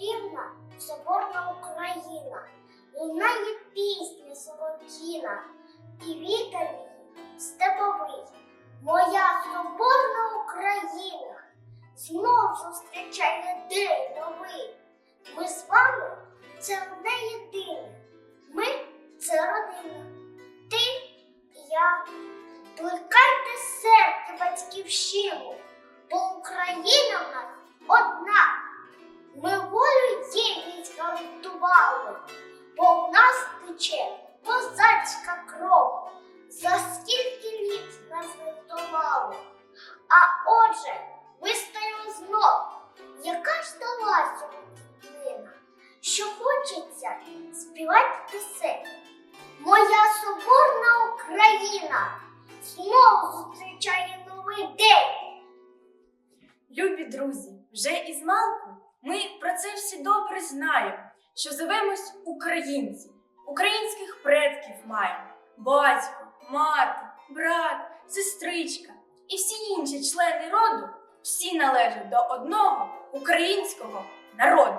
півна соборна Україна, лунає пісня солов'їна, і вітер її степовий. Моя соборна Україна знов зустрічає день новий. Ми з вами це одне єдине. Ми це родина. Ти і я. Плекайте серце батьківщину, бо Україна тече козацька кров. За скільки літ нас врятували. А отже, вистоїмо знов, яка ж далася днина, що хочеться співати пісень. Моя соборна Україна знову зустрічає новий день. Любі друзі, вже із малку ми про це всі добре знаємо, що зовемось українці, українських предків маємо батько, мати, брат, сестричка і всі інші члени роду, всі належать до одного українського народу.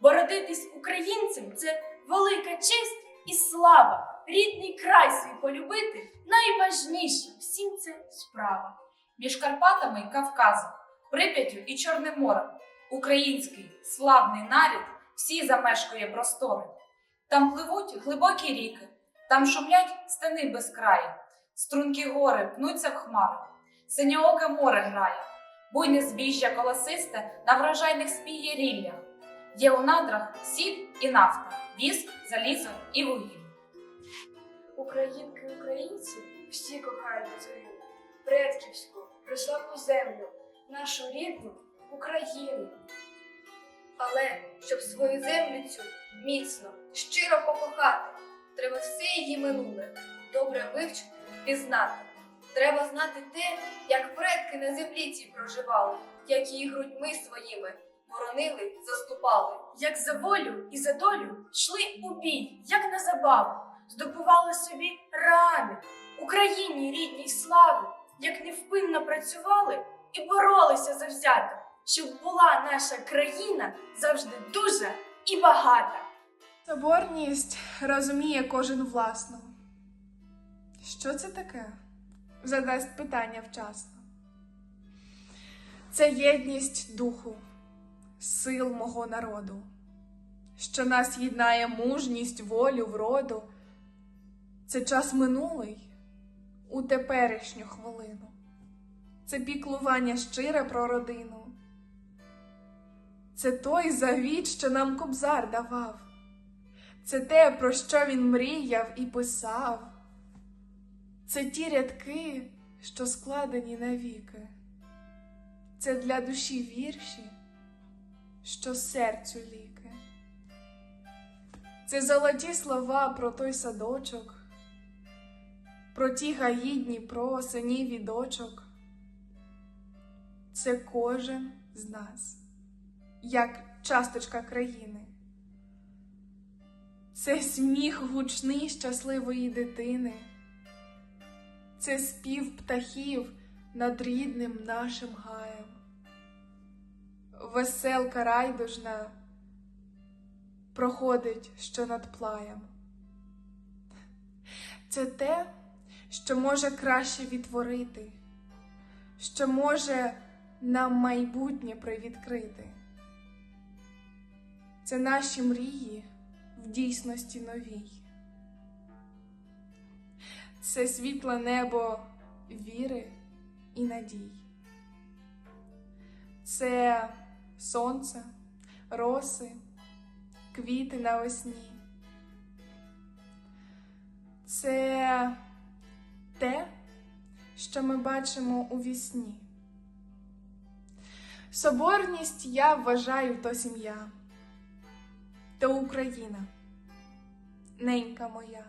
Бо родитись українцем це велика честь і слава. Рідний край свій полюбити найважніша всім це справа. Між Карпатами і Кавказом, Прип'яттю і Чорним морем. Український славний нарід всі замешкує простори. Там пливуть глибокі ріки, там шумлять стени безкраї, стрункі гори пнуться в хмари, синьооке море грає, буйне збіжжя колосисте на врожайних спіє ріллях. Є у надрах сіль і нафта, віск, залізо і вугілля. Українки українці всі кохають свою предківську, приславну землю, нашу рідну Україну. Але щоб свою землю цю міцно, щиро покохати, треба все її минуле добре вивчити, пізнати. Треба знати те, як предки на землі цій проживали, як її грудьми своїми боронили, заступали. як за волю і за долю йшли у бій, як на забаву, здобували собі рани, Україні рідній слави, як невпинно працювали і боролися завзято, щоб була наша країна завжди дуже і багата. Соборність розуміє кожен власно. Що це таке? Задасть питання вчасно. Це єдність духу, сил мого народу, що нас єднає мужність, волю, вроду. Це час минулий у теперішню хвилину. Це піклування щире про родину. Це той завіт, що нам кобзар давав. Це те, про що він мріяв і писав. Це ті рядки, що складені навіки. Це для душі вірші, що серцю ліки. Це золоті слова про той садочок, про ті гаї Дніпро, синів і дочок. Це кожен з нас, як часточка країни. Це сміх гучний щасливої дитини, це спів птахів над рідним нашим гаєм, веселка райдужна проходить що над плаєм. Це те, що може краще відтворити, що може нам майбутнє привідкрити. Це наші мрії в дійсності новій. Це світле небо віри і надій. Це сонце, роси, квіти навесні. Це те, що ми бачимо у вісні. Соборність я вважаю то сім'я, то Україна, ненька моя.